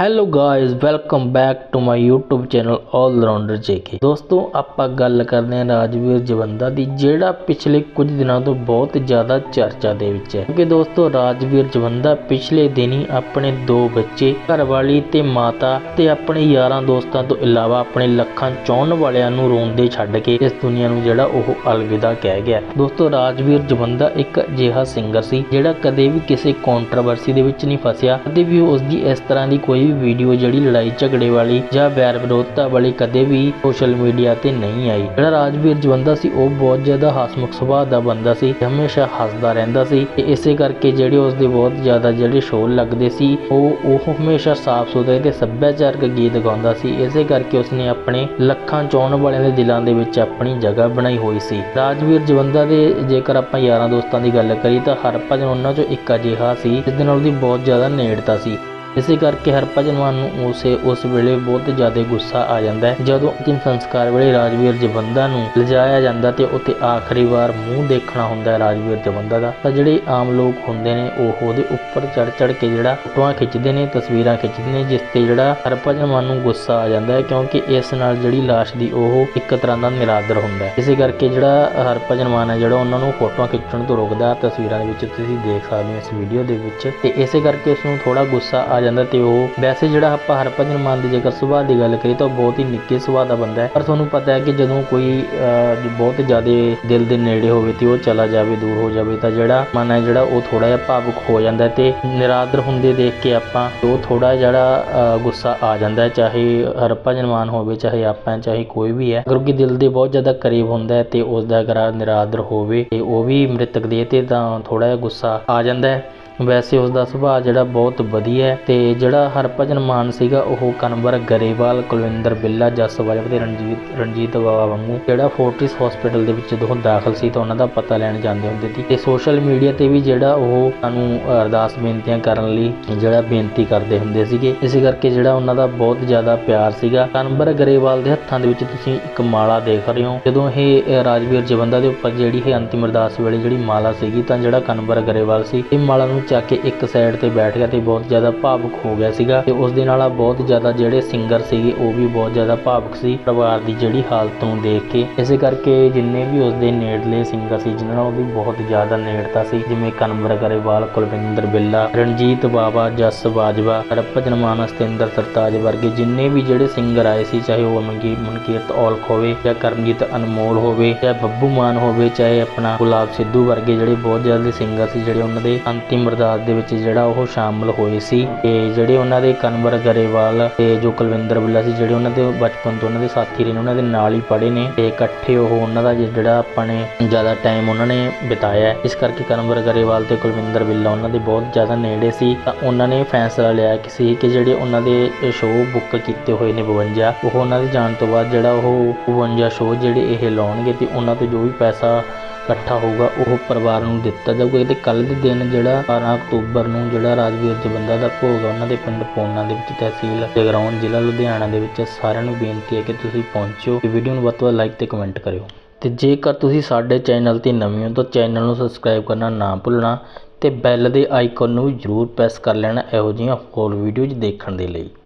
Hello guys welcome back to my YouTube channel all rounder JK ਦੋਸਤੋ, ਆਪਾਂ ਗੱਲ ਕਰਦੇ ਹਾਂ ਰਾਜਵੀਰ ਜਵੰਦਾ ਦੀ, ਜਿਹੜਾ ਪਿਛਲੇ ਕੁਝ ਦਿਨਾਂ ਤੋਂ ਬਹੁਤ ਜ਼ਿਆਦਾ ਚਰਚਾ ਦੇ ਵਿੱਚ ਹੈ। ਕਿਉਂਕਿ ਦੋਸਤੋ, ਰਾਜਵੀਰ ਜਵੰਦਾ ਪਿਛਲੇ ਦਿਨੀ ਆਪਣੇ ਦੋ ਬੱਚੇ, ਘਰਵਾਲੀ ਤੇ ਮਾਤਾ ਤੇ ਆਪਣੇ ਯਾਰਾਂ ਦੋਸਤਾਂ ਤੋਂ ਇਲਾਵਾ ਆਪਣੇ ਲੱਖਾਂ ਚਾਹਣ ਵਾਲਿਆਂ ਨੂੰ ਰੋਂਦੇ ਛੱਡ ਕੇ ਇਸ ਦੁਨੀਆ ਨੂੰ ਜਿਹੜਾ ਉਹ ਅਲਵਿਦਾ ਕਹਿ ਗਿਆ ਦੋਸਤੋ, ਰਾਜਵੀਰ ਜਵੰਦਾ ਇੱਕ ਅਜਿਹਾ ਸਿੰਗਰ ਸੀ, ਜਿਹੜਾ ਕਦੇ ਵੀ ਕਿਸੇ ਕੰਟਰੋਵਰਸੀ ਦੇ ਵਿੱਚ ਨਹੀਂ ਫਸਿਆ, ਕਦੇ ਵੀ ਉਸ ਦੀ ਇਸ ਤਰ੍ਹਾਂ ਦੀ ਕੋਈ ਵੀ ਵੀਡੀਓ ਜਿਹੜੀ ਲੜਾਈ ਝਗੜੇ ਵਾਲੀ ਜਾਂ ਵੈਰ ਵਿਰੋਧਤਾ ਵਾਲੀ ਕਦੇ ਵੀ ਸੋਸ਼ਲ ਮੀਡੀਆ ਤੇ ਨਹੀਂ ਆਈ। ਜਿਹੜਾ ਰਾਜਵੀਰ ਜਵੰਦਾ ਸੀ, ਉਹ ਬਹੁਤ ਜ਼ਿਆਦਾ ਹਸਮੁਖ ਸੁਭਾਅ ਦਾ ਬੰਦਾ ਸੀ, ਹਮੇਸ਼ਾ ਹੱਸਦਾ ਰਹਿੰਦਾ ਸੀ ਤੇ ਇਸੇ ਕਰਕੇ ਜਿਹੜੇ ਉਸ ਦੇ ਬਹੁਤ ਜ਼ਿਆਦਾ ਜਿਹੜੇ ਸ਼ੋਅ ਲੱਗਦੇ ਸੀ, ਉਹ ਉਹ ਹਮੇਸ਼ਾ ਸਾਫ਼ ਸੁਥਰੇ ਤੇ ਸੱਭਿਆਚਾਰਕ ਗੀਤ ਗਾਉਂਦਾ ਸੀ। ਇਸੇ ਕਰਕੇ ਉਸਨੇ ਆਪਣੇ ਲੱਖਾਂ ਚਾਹਣ ਵਾਲਿਆਂ ਦੇ ਦਿਲਾਂ ਦੇ ਵਿੱਚ ਆਪਣੀ ਜਗ੍ਹਾ ਬਣਾਈ ਹੋਈ ਸੀ। ਰਾਜਵੀਰ ਜਵੰਦਾ ਦੇ ਜੇਕਰ ਆਪਾਂ ਯਾਰਾਂ ਦੋਸਤਾਂ ਦੀ ਗੱਲ ਕਰੀਏ ਤਾਂ ਹਰਭਜਨ ਉਹਨਾਂ ਚੋਂ ਇੱਕ ਅਜਿਹਾ ਸੀ, ਜਿਸ ਦੇ ਨਾਲ ਉਹਦੀ ਬਹੁਤ ਜ਼ਿਆਦਾ ਨੇੜਤਾ ਸੀ। ਇਸੇ ਕਰਕੇ ਹਰਭਜਨ ਮਾਨ ਨੂੰ ਉਸੇ, ਉਸ ਵੇਲੇ ਬਹੁਤ ਜ਼ਿਆਦਾ ਗੁੱਸਾ ਆ ਜਾਂਦਾ ਹੈ। ਜਦੋਂ ਅੰਤਿਮ ਸੰਸਕਾਰ ਵੇਲੇ ਰਾਜਵੀਰ ਜਵੰਦਾ ਨੂੰ ਲਿਜਾਇਆ ਜਾਂਦਾ ਤੇ ਉੱਥੇ ਆਖਰੀ ਵਾਰ ਮੂੰਹ ਦੇਖਣਾ ਹੁੰਦਾ ਹੈ ਰਾਜਵੀਰ ਜਵੰਦਾ ਦਾ, ਤਾਂ ਜਿਹੜੇ ਆਮ ਲੋਕ ਹੁੰਦੇ ਨੇ, ਉਹ ਉਹਦੇ ਉੱਪਰ ਚੜ ਚੜ ਕੇ ਜਿਹੜਾ ਫੋਟੋਆਂ ਖਿੱਚਦੇ ਨੇ, ਤਸਵੀਰਾਂ ਖਿੱਚਦੇ ਨੇ, ਜਿਸ ਤੇ ਜਿਹੜਾ ਹਰਭਜਨ ਮਾਨ ਨੂੰ ਗੁੱਸਾ ਆ ਜਾਂਦਾ ਹੈ, ਕਿਉਂਕਿ ਇਸ ਨਾਲ ਜਿਹੜੀ ਲਾਸ਼ ਦੀ ਉਹ ਇੱਕ ਤਰ੍ਹਾਂ ਦਾ ਨਿਰਾਦਰ ਹੁੰਦਾ ਹੈ। ਇਸੇ ਕਰਕੇ ਜਿਹੜਾ ਹਰਭਜਨ ਮਾਨ ਹੈ, ਜਿਹੜਾ ਉਹਨਾਂ ਨੂੰ ਫੋਟੋਆਂ ਖਿੱਚਣ ਤੋਂ ਰੋਕਦਾ, ਤਸਵੀਰਾਂ ਦੇ ਵਿੱਚ ਤੁਸੀਂ ਦੇਖ ਸਕਦੇ ਹੋ ਇਸ ਵੀਡੀਓ ਦੇ ਵਿੱਚ। ਤੇ ਇਸੇ ਕਰਕੇ ਉਸ ਨੂੰ ਥੋੜਾ ਗੁੱਸਾ ਆ ਜਾਂਦਾ ਤੇ ਉਹ ਵੈਸੇ ਜਿਹੜਾ ਆਪਾਂ ਹਰਭਜਨ ਮਾਨ ਦੀ ਜੇਕਰ ਸੁਭਾਅ ਦੀ ਗੱਲ ਕਰੀਏ ਤਾਂ ਉਹ ਬਹੁਤ ਹੀ ਨਿੱਕੇ ਸੁਭਾਅ ਦਾ ਬੰਦਾ ਹੈ। ਪਰ ਤੁਹਾਨੂੰ ਪਤਾ ਹੈ ਕਿ ਜਦੋਂ ਕੋਈ ਬਹੁਤ ਜ਼ਿਆਦਾ ਦਿਲ ਦੇ ਨੇੜੇ ਹੋਵੇ ਤੇ ਉਹ ਚਲਾ ਜਾਵੇ, ਦੂਰ ਹੋ ਜਾਵੇ ਤਾਂ ਜਿਹੜਾ ਮਨ ਹੈ ਜਿਹੜਾ ਉਹ ਥੋੜਾ ਜਿਹਾ ਭਾਵੁਕ ਹੋ ਜਾਂਦਾ ਤੇ ਨਿਰਾਦਰ ਹੁੰਦੇ ਦੇਖ ਕੇ ਆਪਾਂ ਉਹ ਥੋੜਾ ਜਿਹੜਾ ਗੁੱਸਾ ਆ ਜਾਂਦਾ ਹੈ। ਚਾਹੇ ਹਰਭਜਨ ਮਾਨ ਹੋਵੇ, ਚਾਹੇ ਆਪਾਂ ਚਾਹੇ ਕੋਈ ਵੀ ਹੈ। ਕਿਉਂਕਿ ਦਿਲ ਦੇ ਬਹੁਤ ਜ਼ਿਆਦਾ ਕਰੀਬ ਹੁੰਦਾ ਹੈ ਤੇ ਉਸ ਦਾ ਅਗਰ ਨਿਰਾਦਰ ਹੋਵੇ ਤੇ ਉਹ ਵੀ ਮ੍ਰਿਤਕ ਦੇ ਤੇ ਤਾਂ ਥੋੜਾ ਜਿਹਾ ਗੁੱਸਾ ਆ ਜਾਂਦਾ ਹੈ। ਵੈਸੇ ਉਸ ਦਾ ਸੁਭਾਅ ਜਿਹੜਾ ਬਹੁਤ ਵਧੀਆ ਹੈ ਤੇ ਜਿਹੜਾ ਹਰਭਜਨ ਮਾਨ ਸੀਗਾ, ਉਹ ਕਨਵਰ ਗਰੇਵਾਲ, ਕੁਲਵਿੰਦਰ ਬਿੱਲਾ ਜਸਵਾਲ ਤੇ ਰਣਜੀਤ ਰਣਜੀਤ ਬਾਵਾ ਵਾਂਗੂ ਜਿਹੜਾ ਫੋਰਟਿਸ ਹਸਪੀਟਲ ਦੇ ਵਿੱਚ ਜਦੋਂ ਦਾਖਲ ਸੀ ਤਾਂ ਉਹਨਾਂ ਦਾ ਪਤਾ ਲੈਣ ਜਾਂਦੇ ਹੁੰਦੇ ਸੀ। ਤੇ ਸੋਸ਼ਲ ਮੀਡੀਆ ਤੇ ਵੀ ਜਿਹੜਾ ਉਹ ਸਾਨੂੰ ਅਰਦਾਸ ਬੇਨਤੀਆਂ ਕਰਨ ਲਈ ਜਿਹੜਾ ਬੇਨਤੀ ਕਰਦੇ ਹੁੰਦੇ ਸੀਗੇ। ਇਸੇ ਕਰਕੇ ਜਿਹੜਾ ਉਹਨਾਂ ਦਾ ਬਹੁਤ ਜ਼ਿਆਦਾ ਪਿਆਰ ਸੀਗਾ। ਕਨਵਰ ਗਰੇਵਾਲ ਦੇ ਹੱਥਾਂ ਦੇ ਵਿੱਚ ਤੁਸੀਂ ਇੱਕ ਮਾਲਾ ਦੇਖ ਰਹੇ ਹੋ। ਜਦੋਂ ਇਹ ਰਾਜਵੀਰ ਜਵੰਦਾ ਦੇ ਉੱਪਰ ਜਿਹੜੀ ਇਹ ਅੰਤਿਮ ਅਰਦਾਸ ਵੇਲੇ ਜਿਹੜੀ ਮਾਲਾ ਸੀਗੀ ਤਾਂ ਜਿਹੜਾ ਕਨਵਰ ਗਰੇਵਾਲ ਸੀ, ਇਹ ਮਾਲਾ ਨੂੰ ਚੱਕ ਕੇ ਇੱਕ ਸਾਈਡ ਤੇ ਬੈਠ ਗਿਆ ਤੇ ਬਹੁਤ ਜ਼ਿਆਦਾ ਭਾਵੁਕ ਹੋ ਗਿਆ ਸੀਗਾ ਤੇ ਉਸ ਦੇ ਨਾਲ ਬਹੁਤ ਜ਼ਿਆਦਾ ਜਿਹੜੇ ਸਿੰਗਰ ਸੀਗੇ, ਉਹ ਵੀ ਬਹੁਤ ਜ਼ਿਆਦਾ ਭਾਵੁਕ ਸੀ ਪਰਿਵਾਰ ਦੀ ਜਿਹੜੀ ਹਾਲਤ ਨੂੰ ਦੇਖ ਕੇ। ਇਸੇ ਕਰਕੇ ਜਿੰਨੇ ਵੀ ਉਸ ਦੇ ਨੇੜਲੇ ਸਿੰਗਰ ਸੀ, ਜਿਨ੍ਹਾਂ ਨਾਲ ਉਹਦੀ ਬਹੁਤ ਜ਼ਿਆਦਾ ਨੇੜਤਾ ਸੀ, ਜਿਵੇਂ ਕਨਵਰ ਗਰੇਵਾਲ, ਕੁਲਵਿੰਦਰ ਬਿੱਲਾ, ਰਣਜੀਤ ਬਾਵਾ, ਜਸ ਬਾਜਵਾ, ਹਰਭਜਨ ਮਾਨ, ਸਤਿੰਦਰ ਸਰਤਾਜ ਵਰਗੇ ਜਿੰਨੇ ਵੀ ਜਿਹੜੇ ਸਿੰਗਰ ਆਏ ਸੀ, ਚਾਹੇ ਉਹ ਮਨਕੀ ਮਨਕੀਰਤ ਔਲਖ ਹੋਵੇ ਜਾਂ ਕਰਮਜੀਤ ਅਨਮੋਲ ਹੋਵੇ ਜਾਂ ਬੱਬੂ ਮਾਨ ਹੋਵੇ, ਚਾਹੇ ਆਪਣਾ ਗੁਲਾਬ ਸਿੱਧੂ ਵਰਗੇ ਜਿਹੜੇ ਬਹੁਤ ਜ਼ਿਆਦਾ ਸਿੰਗਰ ਸੀ, ਜਿਹੜੇ ਉਹਨਾਂ ਦੇ ਅੰਤਿਮ ਅਰਦਾਸ ਦੇ ਵਿੱਚ ਜਿਹੜਾ ਉਹ ਸ਼ਾਮਲ ਹੋਏ ਸੀ ਤੇ ਜਿਹੜੇ ਉਹਨਾਂ ਦੇ ਕਨਵਰ ਗਰੇਵਾਲ ਤੇ ਜੋ ਕੁਲਵਿੰਦਰ ਬਿੱਲਾ ਸੀ, ਜਿਹੜੇ ਉਹਨਾਂ ਦੇ ਬਚਪਨ ਤੋਂ ਉਹਨਾਂ ਦੇ ਸਾਥੀ ਰਹੇ ਨੇ, ਉਹਨਾਂ ਦੇ ਨਾਲ ਹੀ ਪੜ੍ਹੇ ਨੇ ਤੇ ਇਕੱਠੇ ਉਹ ਉਹਨਾਂ ਦਾ ਜਿਹੜਾ ਆਪਾਂ ਨੇ ਜ਼ਿਆਦਾ ਟਾਈਮ ਉਹਨਾਂ ਨੇ ਬਿਤਾਇਆ ਇਸ ਕਰਕੇ ਕਨਵਰ ਗਰੇਵਾਲ ਤੇ ਕੁਲਵਿੰਦਰ ਬਿੱਲਾ ਉਹਨਾਂ ਦੇ ਬਹੁਤ ਜ਼ਿਆਦਾ ਨੇੜੇ ਸੀ। ਤਾਂ ਉਹਨਾਂ ਨੇ ਫੈਸਲਾ ਲਿਆ ਕਿ ਸੀ ਕਿ ਜਿਹੜੇ ਉਹਨਾਂ ਦੇ ਸ਼ੋਅ ਬੁੱਕ ਕੀਤੇ ਹੋਏ ਨੇ 52 ਉਹ ਉਹਨਾਂ ਦੇ ਜਾਣ ਤੋਂ ਬਾਅਦ ਜਿਹੜਾ ਉਹ 52 ਸ਼ੋਅ ਜਿਹੜੇ ਇਹ ਲਾਉਣਗੇ ਤੇ ਉਹਨਾਂ ਤੋਂ ਜੋ ਵੀ ਪੈਸਾ ਇਕੱਠਾ ਹੋਊਗਾ, ਉਹ ਪਰਿਵਾਰ ਨੂੰ ਦਿੱਤਾ ਜਾਊਗਾ। ਤੇ ਕੱਲ ਦੇ ਦਿਨ ਜਿਹੜਾ 12 ਅਕਤੂਬਰ ਨੂੰ ਜਿਹੜਾ ਰਾਜਵੀਰ ਜਵੰਦਾ ਦਾ ਭੋਗ ਆ, ਉਹਨਾਂ ਦੇ ਪਿੰਡ ਪੋਨਾ ਦੇ ਵਿੱਚ ਤਹਿਸੀਲ ਜਗਰਾਉਂ, ਜ਼ਿਲ੍ਹਾ ਲੁਧਿਆਣਾ ਦੇ ਵਿੱਚ ਸਾਰਿਆਂ ਨੂੰ ਬੇਨਤੀ ਹੈ ਕਿ ਤੁਸੀਂ ਪਹੁੰਚੋ ਤੇ ਵੀਡੀਓ ਨੂੰ ਵੱਧ ਤੋਂ ਵੱਧ ਲਾਈਕ ਤੇ ਕਮੈਂਟ ਕਰਿਓ। ਤੇ ਜੇਕਰ ਤੁਸੀਂ ਸਾਡੇ ਚੈਨਲ ਤੇ ਨਵੇਂ ਹੋ ਤਾਂ ਚੈਨਲ ਨੂੰ ਸਬਸਕ੍ਰਾਈਬ ਕਰਨਾ ਨਾ ਭੁੱਲਣਾ ਤੇ ਬੈਲ ਦੇ ਆਈਕਨ ਨੂੰ ਵੀ ਜ਼ਰੂਰ ਪ੍ਰੈਸ ਕਰ ਲੈਣਾ ਇਹੋ ਜਿਹੀਆਂ ਹੋਰ ਵੀਡੀਓਜ਼ ਦੇਖਣ ਦੇ ਲਈ।